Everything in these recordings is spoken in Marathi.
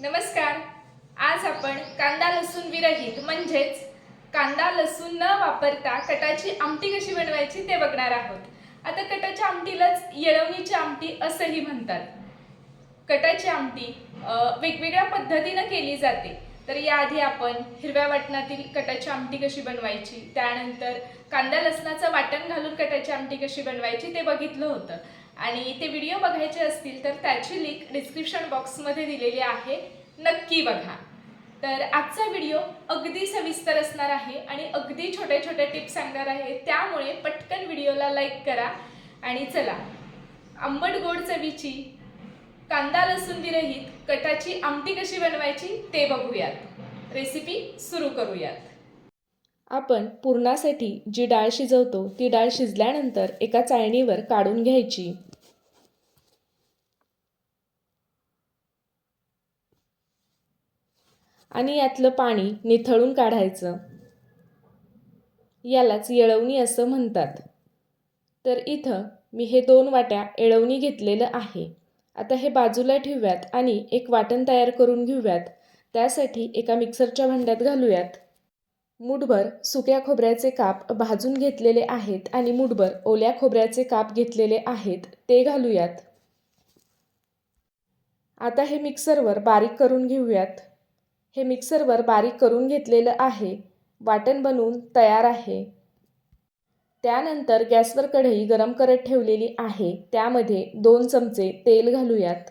नमस्कार. आज आपण कांदा लसूण विरहित म्हणजेच कांदा लसूण न वापरता कटाची आमटी कशी बनवायची ते बघणार आहोत. आता कटाच्या आमटीलाच येळवणीची आमटी असंही म्हणतात. कटाची आमटी वेगवेगळ्या पद्धतीनं केली जाते. तर याआधी आपण हिरव्या वाटणातील कटाची आमटी कशी बनवायची त्यानंतर कांदा लसणाचं वाटण घालून कटाची आमटी कशी बनवायची ते बघितलं होतं. आणि ते व्हिडिओ बघायचे असतील तर त्याची लिंक डिस्क्रिप्शन बॉक्समध्ये दिलेली आहे. नक्की बघा. तर आजचा व्हिडिओ अगदी सविस्तर असणार आहे आणि अगदी छोट्या छोट्या टिप्स सांगणार आहे. त्यामुळे पटकन व्हिडिओला लाईक करा. आणि चला. आंबट गोड चवीची कांदा लसूण विरहित कटाची आमटी कशी बनवायची ते बघूयात. रेसिपी सुरू करूयात. आपण पुरणासाठी जी डाळ शिजवतो ती डाळ शिजल्यानंतर एका चाळणीवर काढून घ्यायची. आणि यातलं पाणी निथळून काढायचं. यालाच येळवणी असं म्हणतात. तर इथं मी हे दोन वाट्या येळवणी घेतलेलं आहे. आता हे बाजूला ठेवूयात आणि एक वाटण तयार करून घेऊयात. त्यासाठी एका मिक्सरच्या भांड्यात घालूयात. मुठभर सुक्या खोबऱ्याचे काप भाजून घेतलेले आहेत आणि मुठभर ओल्या खोबऱ्याचे काप घेतलेले आहेत ते घालूयात. आता हे मिक्सरवर बारीक करून घेऊयात. हे मिक्सरवर बारीक करून घेतलेलं आहे. वाटण बनवून तयार आहे. त्यानंतर गॅसवर कढई गरम करत ठेवलेली आहे. त्यामध्ये दोन चमचे तेल घालूयात.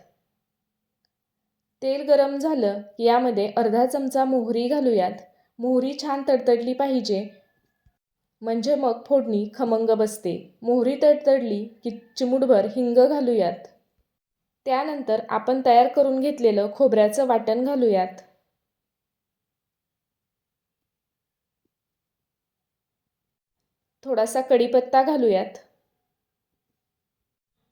तेल गरम झालं की यामध्ये अर्धा चमचा मोहरी घालूयात. मोहरी छान तडतडली पाहिजे. म्हणजे मग फोडणी खमंग बसते. मोहरी तडतडली की चिमूटभर हिंग घालूयात. त्यानंतर आपण तयार करून घेतलेलं खोबऱ्याचं वाटण घालूयात. थोडासा कढीपत्ता घालूयात.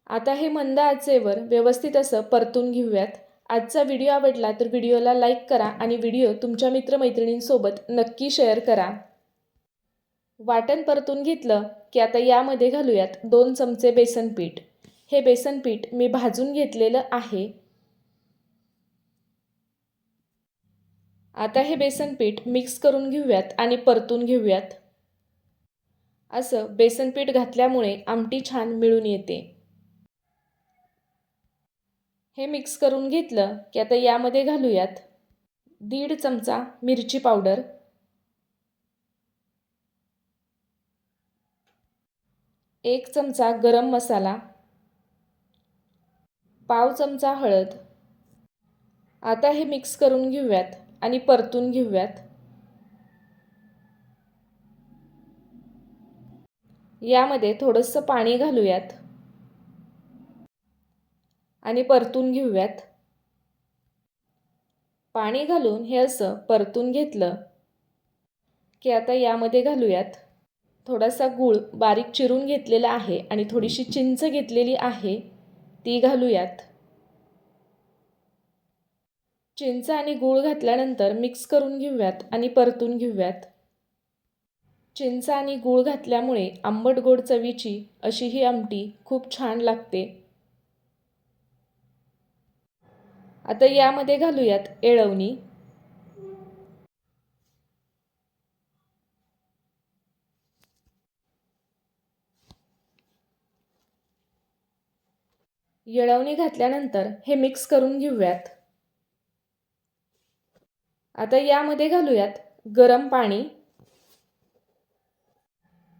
आता हे मंद आचेवर व्यवस्थित असं परतून घेऊयात. आजचा व्हिडिओ आवडला तर व्हिडिओला लाईक करा आणि व्हिडिओ तुमच्या मित्रमैत्रिणींसोबत नक्की शेअर करा. वाटण परतून घेतलं की आता यामध्ये घालूयात दोन चमचे बेसन पीठ. हे बेसन पीठ मी भाजून घेतलेलं आहे. आता हे बेसन पीठ मिक्स करून घेऊयात आणि परतून घेऊयात. असं बेसन पीठ घातल्यामुळे आमटी छान मिळून येते. हे मिक्स करून घेतलं की आता यामध्ये घालूयात दीड चमचा मिरची पावडर. एक चमचा गरम मसाला. पाव चमचा हळद. आता हे मिक्स करून घेऊयात आणि परतून घेऊयात. यामध्ये थोडंसं पाणी घालूयात. आणि परतून घेऊयात. पाणी घालून हे असं परतून घेतलं की आता यामध्ये घालूयात. थोडासा गूळ बारीक चिरून घेतलेला आहे आणि थोडीशी चिंच घेतलेली आहे ती घालूयात. चिंच आणि गूळ घातल्यानंतर मिक्स करून घेऊयात आणि परतून घेऊयात. चिंच आणि गूळ घातल्यामुळे आंबट गोड चवीची अशी ही आमटी खूप छान लागते. आता यामध्ये घालूयात येळवणी. येळवणी घातल्यानंतर हे मिक्स करून घेऊयात. आता यामध्ये घालूयात गरम पाणी.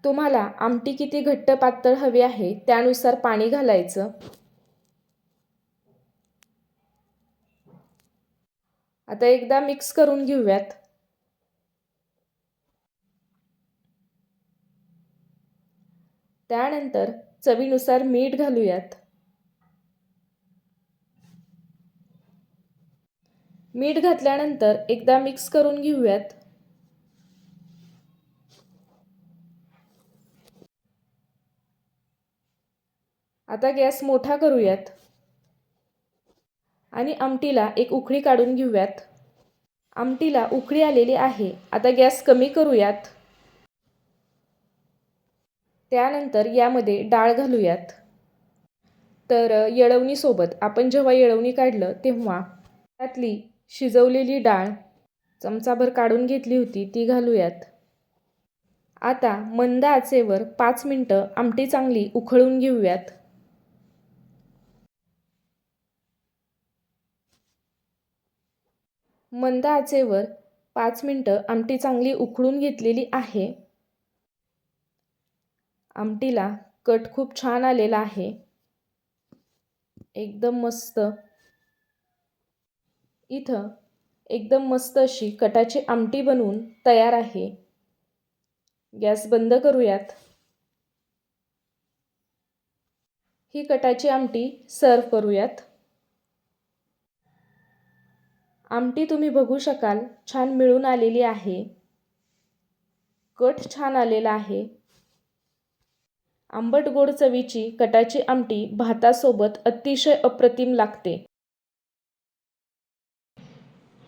तुम्हाला आमटी किती घट्ट पातळ हवी आहे त्यानुसार पाणी घालायचं. आता एकदा मिक्स करून घेऊयात. त्यानंतर चवीनुसार मीठ घालूयात. मीठ घातल्यानंतर एकदा मिक्स करून घेऊयात. आता गॅस मोठा करूयात. आणि आमटीला एक उकळी काढून घेऊयात. आमटीला उकळी आलेली आहे. आता गॅस कमी करूयात. त्यानंतर यामध्ये डाळ घालूयात. तर येळवणीसोबत आपण जेव्हा येळवणी काढलं तेव्हा त्यातली शिजवलेली डाळ चमचाभर काढून घेतली होती ती घालूयात. आता मंद आचेवर पाच मिनटं आमटी चांगली उखळून घेऊयात. मंद आचेवर पाच मिनटं आमटी चांगली उकळून घेतलेली आहे. आमटीला कट खूप छान आलेला आहे. एकदम मस्त. इथं एकदम मस्त अशी कटाची आमटी बनवून तयार आहे. गॅस बंद करूयात. ही कटाची आमटी सर्व करूयात. आमटी तुम्ही बघू शकाल. छान मिळून आलेली आहे. कट छान आलेला आहे. आंबट गोड चवीची कटाची आमटी भातासोबत अतिशय अप्रतिम लागते.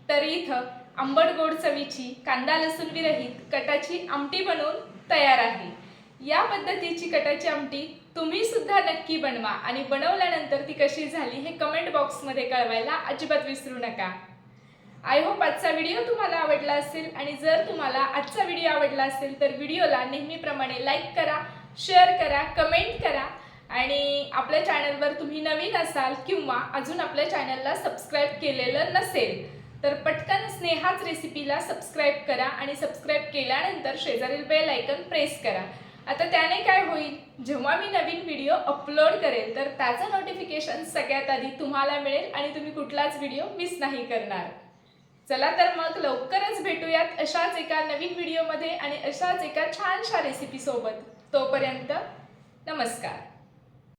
तर इथं आंबट गोड चवीची कांदा लसूण विरहित कटाची आमटी बनवून तयार आहे. या पद्धतीची कटाची आमटी तुम्ही सुद्धा नक्की बनवा आणि बनवल्यानंतर ती कशी झाली हे कमेंट बॉक्समध्ये कळवायला अजिबात विसरू नका. आय होप आजचा व्हिडिओ तुम्हाला आवडला असेल आणि जर तुम्हाला आजचा व्हिडिओ आवडला असेल तर व्हिडिओला नेहमीप्रमाणे लाईक करा शेअर करा कमेंट करा आणि आपल्या चॅनलवर तुम्ही नवीन असाल किंवा अजून आपल्या चॅनलला सबस्क्राईब केलेलं नसेल तर पटकन स्नेहाच रेसिपीला सबस्क्राईब करा आणि सबस्क्राईब केल्यानंतर शेजारील बेल आयकन प्रेस करा. आता त्याने काय होईल? जेव्हा मी नवीन व्हिडिओ अपलोड करेल तर त्याचं नोटिफिकेशन सगळ्यात आधी तुम्हाला मिळेल आणि तुम्ही कुठलाच व्हिडिओ मिस नाही करणार. चला तर मग लवकरच भेटूयात अशाच एका नवीन व्हिडिओमध्ये आणि अशाच एका छानशा रेसिपीसोबत तोपर्यंत नमस्कार.